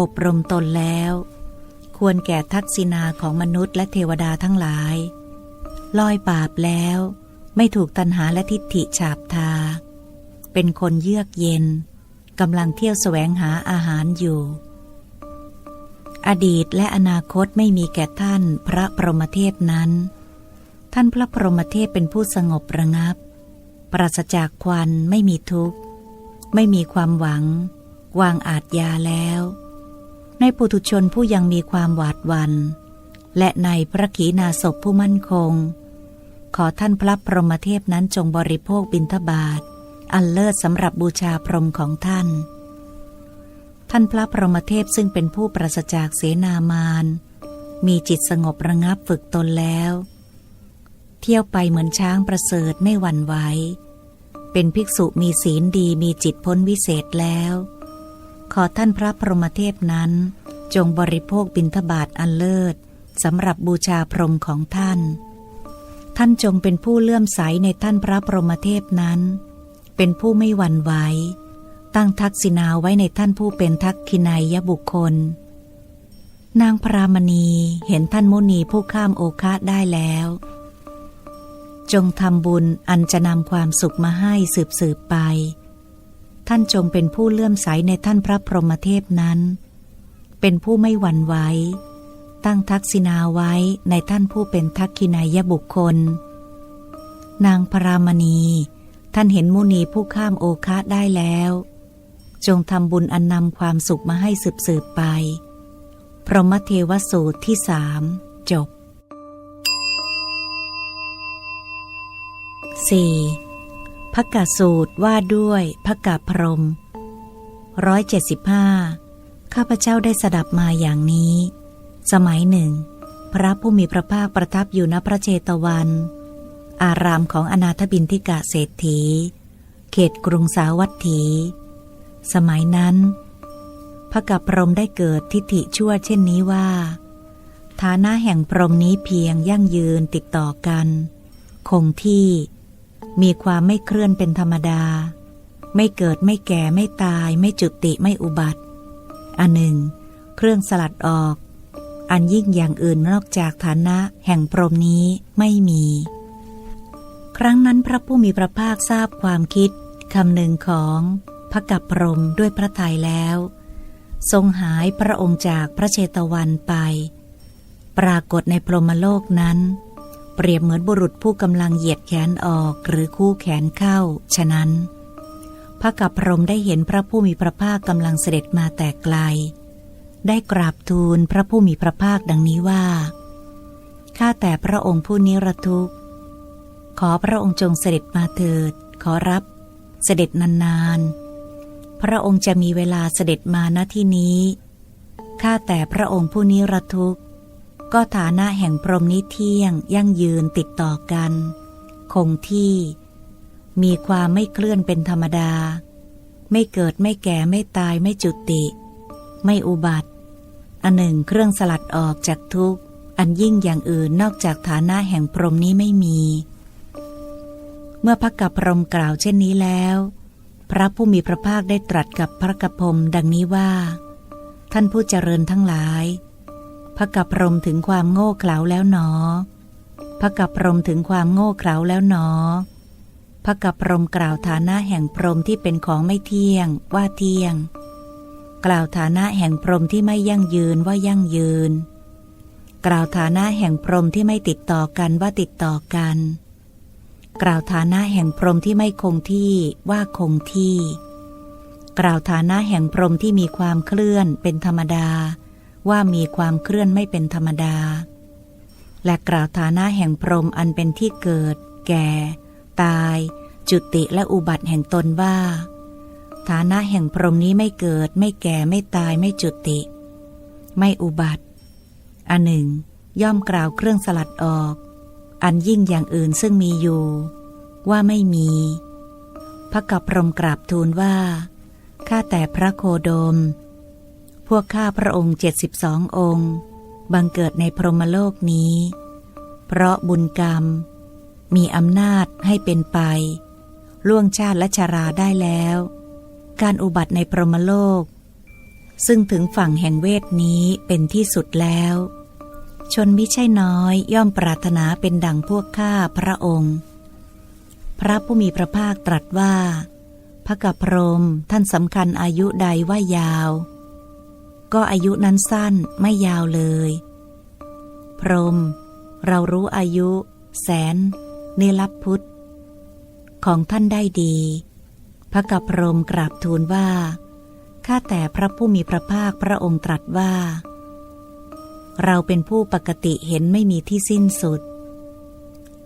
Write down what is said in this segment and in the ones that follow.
อบรมตนแล้ว ควรแก่ทักษิณาของมนุษย์และเทวดาทั้งหลาย ลอยบาปแล้วไม่ถูกตัณหาและทิฏฐิฉาบทา เป็นคนเยือกเย็นกำลังเที่ยวแสวงหาอาหารอยู่ อดีตและอนาคตไม่มีแก่ท่านพระพรหมเทพนั้น ท่านพระพรหมเทพเป็นผู้สงบระงับ ปราศจากควันไม่มีทุกข์ ไม่มีความหวัง วางอาจยาแล้ว ในปุถุชนผู้ยังมีความหวาดหวัน และในพระขีณาสพผู้มั่นคง ขอท่านพระพรหมเทพนั้นจงบริโภคบิณฑบาตอันเลิศสำหรับบูชาพรหมของท่าน ท่านพระพรหมเทพซึ่งเป็นผู้ปราศจากเสนามานมีจิตสงบระงับฝึกตนแล้ว เที่ยวไปเหมือนช้างประเสริฐไม่หวั่นไหวเป็นภิกษุมีศีลดีมีจิตพ้นวิเศษแล้ว ขอท่านพระพรหมเทพนั้น จงบริโภคบิณฑบาตอันเลิศสำหรับบูชาพรหมของท่าน ท่านจงเป็นผู้เลื่อมใสในท่านพระพรหมเทพนั้น เป็นผู้ไม่หวั่นไหวตั้งทักษิณาไว้ในท่านผู้เป็นทักขินายบุคคล นางพรามณีเห็นท่านมุนีผู้ข้ามโอคาได้แล้ว จงทำบุญอันจะนำความสุขมาให้สืบสืบไป ท่านจงเป็นผู้เลื่อมใสในท่านพระพรหมเทพนั้น เป็นผู้ไม่หวั่นไหว ตั้งทักษิณาไว้ในท่านผู้เป็นทักขินายบุคคล นางพรามณี ท่านเห็นมุนีผู้ข้ามโอคาได้แล้ว จงทำบุญอันนำความสุขมาให้สืบสืบไป พรหมเทวสูตรที่สามจบ 4. พระกาสูตรว่าด้วยพระกาพรมร้อยเจ็ดสิบห้าข้าพเจ้าได้สดับมาอย่างนี้ สมัยหนึ่ง พระผู้มีพระภาคประทับอยู่ณพระเจตวัน อารามของอนาถบินทิกะเศรษฐี เขตกรุงสาวัตถี สมัยนั้น พระกัปพรมได้เกิดทิฏฐิชั่วเช่นนี้ว่า ฐานะแห่งพรมนี้เพียงยั่งยืนติดต่อกัน คงที่ มีความไม่เคลื่อนเป็นธรรมดา ไม่เกิดไม่แก่ไม่ตาย ไม่จุติไม่อุบัติ อันหนึ่ง เครื่องสลัดออก อันยิ่งอย่างอื่นนอกจากฐานะแห่งพรมนี้ไม่มี ครั้งนั้นพระผู้มีพระภาคทราบความคิดคำหนึ่งของพระกัปพรหมด้วยพระทัยแล้ว ทรงหายพระองค์จากพระเชตวันไป ปรากฏในพรหมโลกนั้น ปรียบเหมือนบุรุษผู้กำลังเหยียดแขนออกหรือคู่แขนเข้า ฉะนั้น พระกัปพรมได้เห็นพระผู้มีพระภาคกำลังเสด็จมาแต่ไกล ได้กราบทูลพระผู้มีพระภาคดังนี้ว่า ข้าแต่พระองค์ผู้นิรทุกข์ ขอพระองค์จงเสด็จมาเถิด ขอรับ เสด็จนานๆ พระองค์จะมีเวลาเสด็จมาณที่นี้ ข้าแต่พระองค์ผู้นิรทุกข์ ก็ฐานะแห่งพรหมนิเที่ยงยั่งยืนติดต่อกัน คงที่ มีความไม่เคลื่อนเป็นธรรมดา ไม่เกิดไม่แก่ไม่ตายไม่จุติ ไม่อุบัติ อันหนึ่งเครื่องสลัดออกจากทุกข์ อันยิ่งอย่างอื่นนอกจากฐานะแห่งพรหมนี้ไม่มี เมื่อพระกัปพรหมกล่าวเช่นนี้แล้ว พระผู้มีพระภาคได้ตรัสกับพระกัปพรมดังนี้ว่า ท่านผู้เจริญทั้งหลาย พระกัปพรหมถึงความโง่เขลาแล้วหนอพระกัปพรหมถึงความโง่เขลาแล้วหนอพระกัปพรหมกล่าวฐานะแห่งพรหมที่เป็นของไม่เที่ยงว่าเที่ยง กล่าวฐานะแห่งพรหมที่ไม่ยั่งยืนว่ายั่งยืน กล่าวฐานะแห่งพรหมที่ไม่ติดต่อกันว่าติดต่อกัน กล่าวฐานะแห่งพรหมที่ไม่คงที่ว่าคงที่ กล่าวฐานะแห่งพรหมที่มีความเคลื่อนเป็นธรรมดา ว่ามีความเคลื่อนไม่เป็นธรรมดา และกล่าวฐานะแห่งพรหมอันเป็นที่เกิด แก่ ตาย จุติและอุบัติแห่งตนว่า ฐานะแห่งพรหมนี้ไม่เกิด ไม่แก่ไม่ตายไม่จุติ ไม่อุบัติอันหนึ่ง ย่อมกล่าวเครื่องสลัดออก อันยิ่งอย่างอื่นซึ่งมีอยู่ ว่าไม่มี พระกัปพรหมกราบทูลว่าข้าแต่พระโคโดม พวกข้าพระองค์เจ็ดสิบสององค์ บังเกิดในพรหมโลกนี้ เพราะบุญกรรม มีอำนาจให้เป็นไป ล่วงชาติและชาราได้แล้ว การอุบัติในพรหมโลก ซึ่งถึงฝั่งแห่งเวทนี้เป็นที่สุดแล้ว ชนมิใช่น้อยย่อมปรารถนาเป็นดังพวกข้าพระองค์ พระผู้มีพระภาคตรัสว่าพระกับพรมท่านสำคัญอายุใดว่ายาว ก็อายุนั้นสั้นไม่ยาวเลย พรม เรารู้อายุ แสนเนลับพุทธ ของท่านได้ดี พระกับพรมกราบทูลว่า ข้าแต่พระผู้มีพระภาคพระองค์ตรัสว่า เราเป็นผู้ปกติเห็นไม่มีที่สิ้นสุด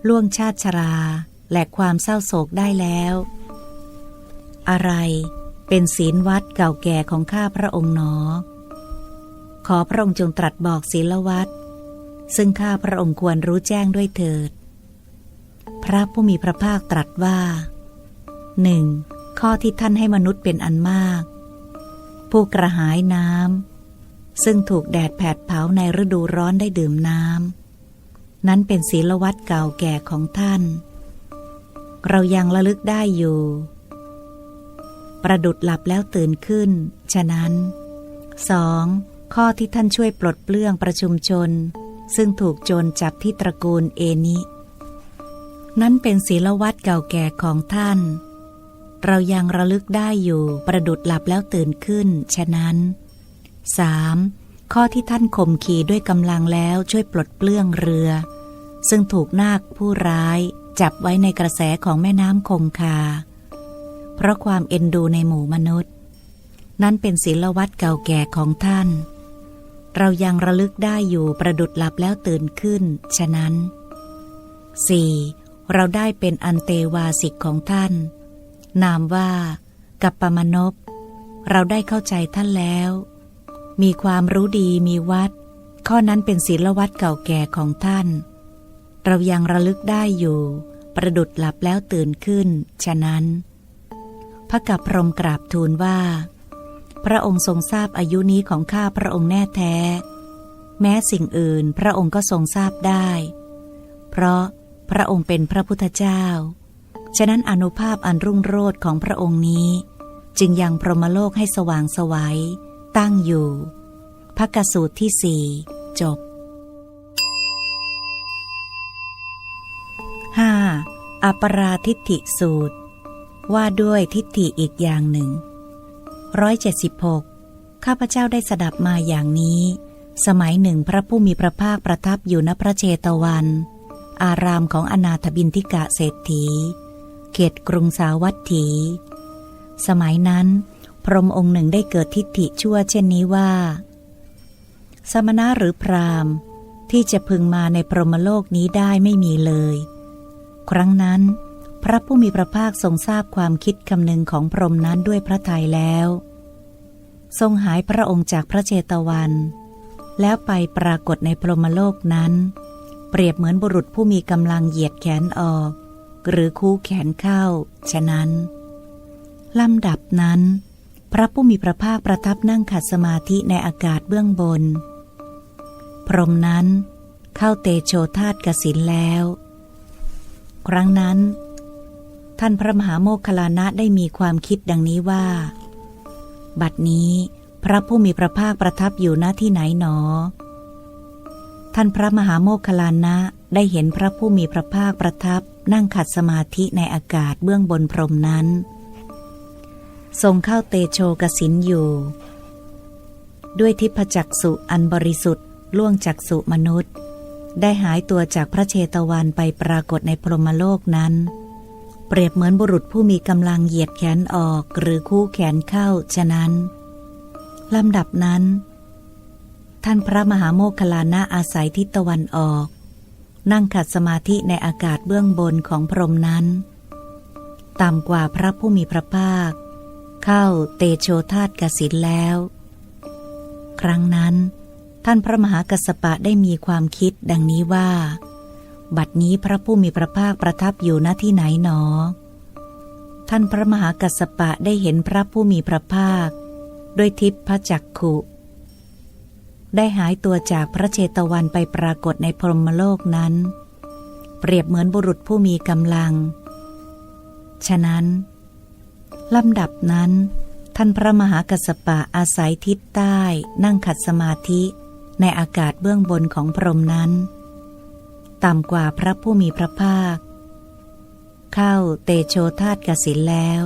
ล่วงชาติชรา และความเศร้าโศกได้แล้ว อะไรเป็นศีลวัดเก่าแก่ของข้าพระองค์หนอ ขอพระองค์จงตรัสบอกศีลวัดซึ่งข้าพระองค์ควรรู้แจ้งด้วยเถิด พระผู้มีพระภาคตรัสว่าหนึ่งข้อที่ท่านให้มนุษย์เป็นอันมาก ผู้กระหายน้ำซึ่งถูกแดดแผดเผาในฤดูร้อนได้ดื่มน้ำนั้นเป็นศีลวัดเก่าแก่ของท่าน เรายังระลึกได้อยู่ ประดุดหลับแล้วตื่นขึ้น ฉะนั้นสอง ข้อที่ท่านช่วยปลดเปลื้องประชุมชน ซึ่งถูกโจรจับที่ตระกูลเอนิ นั้นเป็นศีลวัดเก่าแก่ของท่าน เรายังระลึกได้อยู่ประดุดหลับแล้วตื่นขึ้น ฉะนั้น 3. ข้อที่ท่านข่มขีด้วยกำลังแล้วช่วยปลดเปลื้องเรือ ซึ่งถูกนาคผู้ร้ายจับไว้ในกระแสของแม่น้ำคงคา เพราะความเอ็นดูในหมู่มนุษย์ นั้นเป็นศีลวัดเก่าแก่ของท่าน เรายังระลึกได้อยู่ประดุดหลับแล้วตื่นขึ้น ฉะนั้น 4. เราได้เป็นอันเตวาสิกของท่าน นามว่า กัปปมนพเราได้เข้าใจท่านแล้ว มีความรู้ดีมีวัด ข้อนั้นเป็นศีลวัดเก่าแก่ของท่าน เรายังระลึกได้อยู่ ประดุดหลับแล้วตื่นขึ้น ฉะนั้น พระกับพรมกราบทูลว่า พระองค์ทรงทราบอายุนี้ของข้าพระองค์แน่แท้ แม้สิ่งอื่นพระองค์ก็ทรงทราบได้ เพราะพระองค์เป็นพระพุทธเจ้า ฉะนั้นอนุภาพอันรุ่งโรจน์ของพระองค์นี้ จึงยังพรหมโลกให้สว่างสวัยตั้งอยู่พระกสูตรที่สี่จบ 5. อัปราทิฏฐิสูตร ว่าด้วยทิฏฐิอีกอย่างหนึ่ง ร้อยเจ็ดสิบหกข้าพเจ้าได้สดับมาอย่างนี้ สมัยหนึ่งพระผู้มีพระภาคประทับอยู่ณพระเจตวัน อารามของอนาถบินทิกะเศรษฐี เขตกรุงสาวัตถี สมัยนั้น พรหมองค์หนึ่งได้เกิดทิฏฐิชั่วเช่นนี้ว่า สมณะหรือพราหมณ์ ที่จะพึงมาในพรหมโลกนี้ได้ไม่มีเลย ครั้งนั้น พระผู้มีพระภาคทรงทราบความคิดคำนึงของพรหมนั้นด้วยพระทัยแล้ว ทรงหายพระองค์จากพระเจตวัน แล้วไปปรากฏในพรหมโลกนั้น เปรียบเหมือนบุรุษผู้มีกำลังเหยียดแขนออก หรือคู่แขนเข้า ฉะนั้นลำดับนั้น พระผู้มีพระภาคประทับนั่งขัดสมาธิในอากาศเบื้องบน พรหมนั้นเข้าเตโชธาตกสินแล้ว ครั้งนั้น ท่านพระมหาโมคคลานะได้มีความคิดดังนี้ว่า บัดนี้พระผู้มีพระภาคประทับอยู่ณที่ไหนหนอ ท่านพระมหาโมคคลานะได้เห็นพระผู้มีพระภาคประทับนั่งขัดสมาธิในอากาศเบื้องบนพรมนั้น ทรงเข้าเตโชกสินอยู่ ด้วยทิพจักสุอันบริสุทธิ์ล่วงจากสุมนุษย์ ได้หายตัวจากพระเชตวันไปปรากฏในพรหมโลกนั้น เปรียบเหมือนบุรุษผู้มีกำลังเหยียดแขนออกหรือคู่แขนเข้าฉะนั้นลำดับนั้น ท่านพระมหาโมคคลานะอาศัยทิศตะวันออก นั่งขัดสมาธิในอากาศเบื้องบนของพรมนั้น ต่ำกว่าพระผู้มีพระภาค เข้าเตโชธาตกสินแล้ว ครั้งนั้น ท่านพระมหากัสปะได้มีความคิดดังนี้ว่า บัดนี้พระผู้มีพระภาคประทับอยู่ณที่ไหนหนอ ท่านพระมหากัสสปะได้เห็นพระผู้มีพระภาค ด้วยทิพระจักขุ ได้หายตัวจากพระเชตวันไปปรากฏในพรหมโลกนั้น เปรียบเหมือนบุรุษผู้มีกำลัง ฉะนั้นลำดับนั้น ท่านพระมหากัสสปะอาศัยทิศใต้นั่งขัดสมาธิในอากาศเบื้องบนของพรหมนั้น ต่ำกว่าพระผู้มีพระภาค เข้าเตโชธาตกสินแล้ว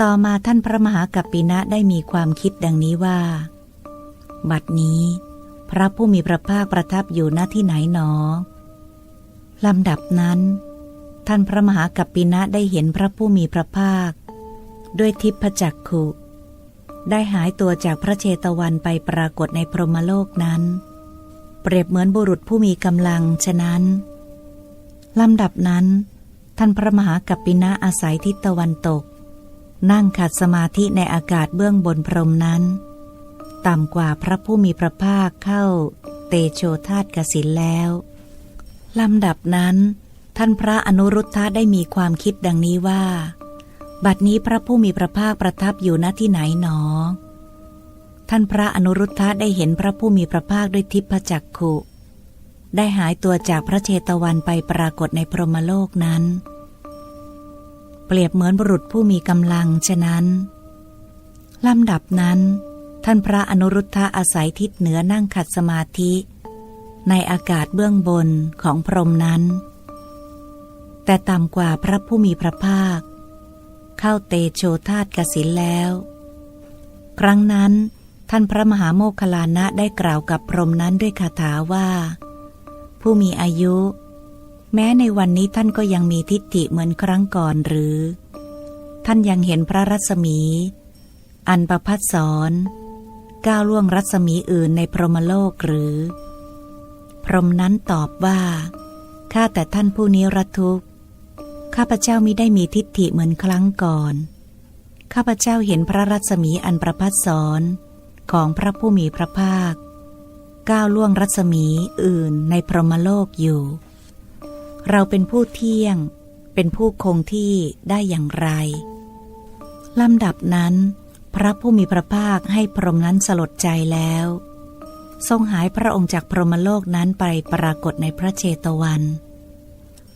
ต่อมาท่านพระมหากัปปินะได้มีความคิดดังนี้ว่า บัดนี้ พระผู้มีพระภาคประทับอยู่ณที่ไหนหนอลำดับนั้น ท่านพระมหากัปปินะได้เห็นพระผู้มีพระภาค ด้วยทิพจักขุ ได้หายตัวจากพระเชตวันไปปรากฏในพรหมโลกนั้น เปรียบเหมือนบุรุษผู้มีกำลังฉะนั้นลำดับนั้น ท่านพระมหากัปปินะอาศัยทิศตะวันตก นั่งขัดสมาธิในอากาศเบื้องบนพรมนั้น ต่ำกว่าพระผู้มีพระภาคเข้า เตโชธาตกสินแล้วลำดับนั้น ท่านพระอนุรุทธะได้มีความคิดดังนี้ว่า บัดนี้พระผู้มีพระภาคประทับอยู่ณที่ไหนหนอ ท่านพระอนุรุทธะได้เห็นพระผู้มีพระภาคด้วยทิพจักขุ ได้หายตัวจากพระเชตวันไปปรากฏในพรหมโลกนั้น เปรียบเหมือนบุรุษผู้มีกำลังฉะนั้นลำดับนั้น ท่านพระอนุรุทธะอาศัยทิศเหนือนั่งขัดสมาธิ ในอากาศเบื้องบนของพรหมนั้น แต่ต่ำกว่าพระผู้มีพระภาค เข้าเตโชธาตกสินแล้ว ครั้งนั้น ท่านพระมหาโมคคลานะได้กล่าวกับพรหมนั้นด้วยคาถาว่า ผู้มีอายุ แม้ในวันนี้ท่านก็ยังมีทิฏฐิเหมือนครั้งก่อนหรือ ท่านยังเห็นพระรัศมี อันประพัดสอนก้าวล่วงรัศมีอื่นในพรหมโลกหรือ พรหมนั้นตอบว่า ข้าแต่ท่านผู้นี้รัทุกข์ข้าพเจ้ามิได้มีทิฏฐิเหมือนครั้งก่อน ข้าพเจ้าเห็นพระรัศมีอันประพัดสอน ของพระผู้มีพระภาค ก้าวล่วงรัศมีอื่นในพรหมโลกอยู่ เราเป็นผู้เที่ยง เป็นผู้คงที่ได้อย่างไร ลำดับนั้น พระผู้มีพระภาคให้พรหมนั้นสลดใจแล้ว ทรงหายพระองค์จากพรหมโลกนั้นไปปรากฏในพระเชตวัน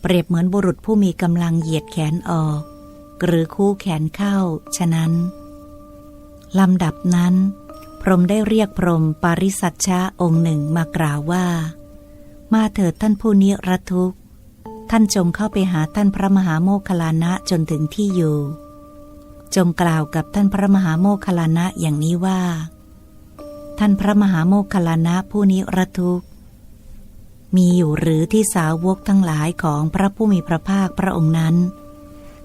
เปรียบเหมือนบุรุษผู้มีกำลังเหยียดแขนออก หรือคู่แขนเข้า ฉะนั้นลำดับนั้น รมได้เรียกพรมปาริสัชชะองค์หนึ่งมากล่าวว่า มาเถิดท่านผู้นิรทุกข์ ท่านจงเข้าไปหาท่านพระมหาโมคลานะจนถึงที่อยู่ จงกล่าวกับท่านพระมหาโมคลานะอย่างนี้ว่า ท่านพระมหาโมคคลานะผู้นิรทุกข์ มีอยู่หรือที่สาวกทั้งหลายของพระผู้มีพระภาคพระองค์นั้น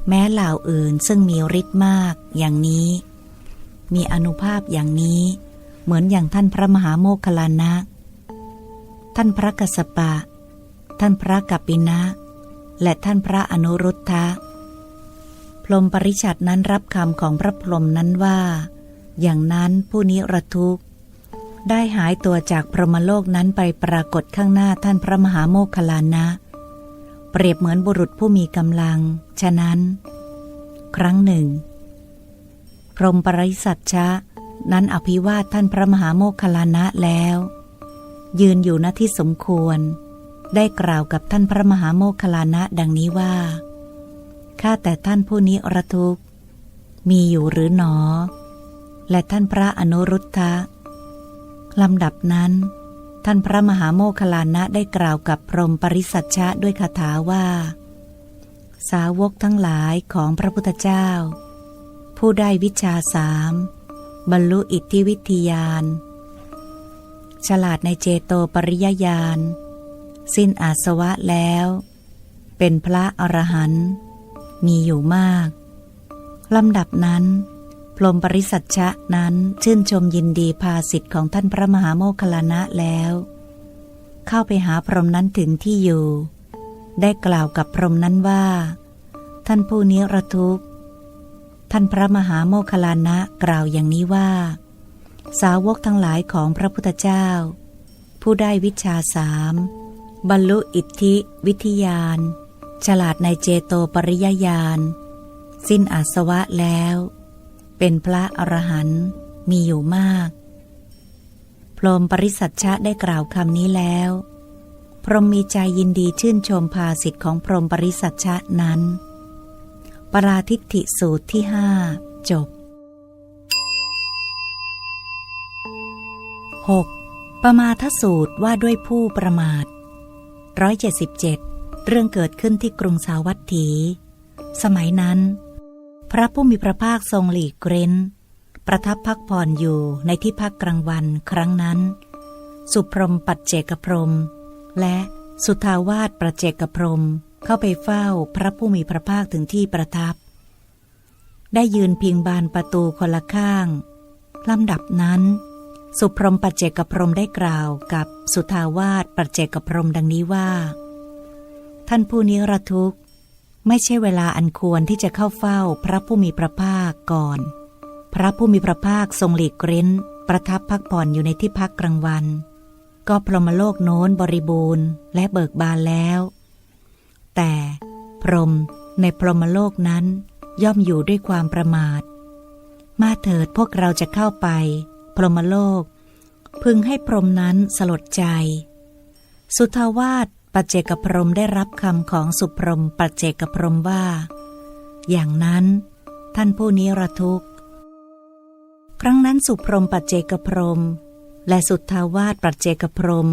แม้เหล่าอื่นซึ่งมีฤทธิ์มากอย่างนี้มีอนุภาพอย่างนี้ เหมือนอย่างท่านพระมหาโมคคลานะ ท่านพระกัสปะ ท่านพระกัปปินะ และท่านพระอนุรุทธะ พรหมปริชัดนั้นรับคำของพระพรหมนั้นว่า อย่างนั้นผู้นิรทุกข์ ได้หายตัวจากพรหมโลกนั้นไปปรากฏข้างหน้าท่านพระมหาโมคคลานะ เปรียบเหมือนบุรุษผู้มีกำลัง ฉะนั้น ครั้งหนึ่ง พรหมปริสัชชะ นั้นอภิวาทท่านพระมหาโมคคลานะแล้ว ยืนอยู่ณที่สมควร ได้กล่าวกับท่านพระมหาโมคคลานะดังนี้ว่าข้าแต่ท่านผู้นี้รทุกมีอยู่หรือหนอ และท่านพระอนุรุทธะลำดับนั้น ท่านพระมหาโมคคลานะได้กล่าวกับพรหมปริสัชชะด้วยคาถาว่า สาวกทั้งหลายของพระพุทธเจ้า ผู้ได้วิชาสาม บรรลุอิทธิวิทยาน ฉลาดในเจโตปริยญาณ สิ้นอาสวะแล้ว เป็นพระอรหันต์มีอยู่มาก ลำดับนั้น พรหมปริสัชชะนั้นชื่นชมยินดีภาสิทธิ์ของท่านพระมหาโมคลานะแล้ว เข้าไปหาพรหมนั้นถึงที่อยู่ ได้กล่าวกับพรหมนั้นว่า ท่านผู้นี้ระทุกข์ ท่านพระมหาโมคลานะกล่าวอย่างนี้ว่า สาวกทั้งหลายของพระพุทธเจ้า ผู้ได้วิชาสามบรรลุอิทธิวิทยาน ฉลาดในเจโตปริยญาณ สิ้นอาสวะแล้ว เป็นพระอรหันต์มีอยู่มาก พรหมปริสัชชะได้กล่าวคำนี้แล้ว พรหมมีใจยินดีชื่นชมภาสิทธิ์ของพรหมปริสัชชะนั้น ปราทิฏฐิสูตรที่ห้าจบ 6. ประมาทสูตรว่าด้วยผู้ประมาทร้อยเจ็ดสิบเจ็ดเรื่องเกิดขึ้นที่กรุงสาวัตถี สมัยนั้น พระผู้มีพระภาคทรงหลีกเร้น ประทับพักผ่อนอยู่ในที่พักกลางวันครั้งนั้น สุพรมปัจเจกพรม และสุทาวาสประเจกพรม เข้าไปเฝ้าพระผู้มีพระภาคถึงที่ประทับ ได้ยืนพิงบานประตูคนละข้างลำดับนั้น สุพรหมปัจเจกพรหมได้กล่าวกับสุทาวาสปัจเจกพรหมดังนี้ว่า ท่านผู้นิรทุกข์ ไม่ใช่เวลาอันควรที่จะเข้าเฝ้าพระผู้มีพระภาคก่อน พระผู้มีพระภาคทรงหลีกเร้น ประทับพักผ่อนอยู่ในที่พักกลางวัน ก็พรหมโลกโน้นบริบูรณ์และเบิกบานแล้ว แต่พรหมในพรหมโลกนั้นย่อมอยู่ด้วยความประมาท มาเถิดพวกเราจะเข้าไป พรหมโลก พึงให้พรหมนั้นสลดใจ สุทาวาสปัจเจกพรหมได้รับคำของสุพรหมปัจเจกพรหมว่า อย่างนั้น ท่านผู้นี้ระทุกข์ ครั้งนั้นสุพรหมปัจเจกพรหมและสุทธาวาสปัจเจกพรหม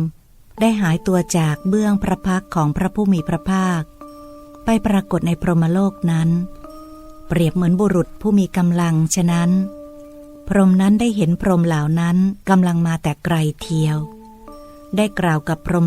ได้หายตัวจากเบื้องพระพักของพระผู้มีพระภาค ไปปรากฏในพรหมโลกนั้น เปรียบเหมือนบุรุษผู้มีกำลังฉะนั้น พรหมนั้นได้เห็นพรหมเหล่านั้นกำลังมาแต่ไกลเทียว ได้กล่าวกับพรหม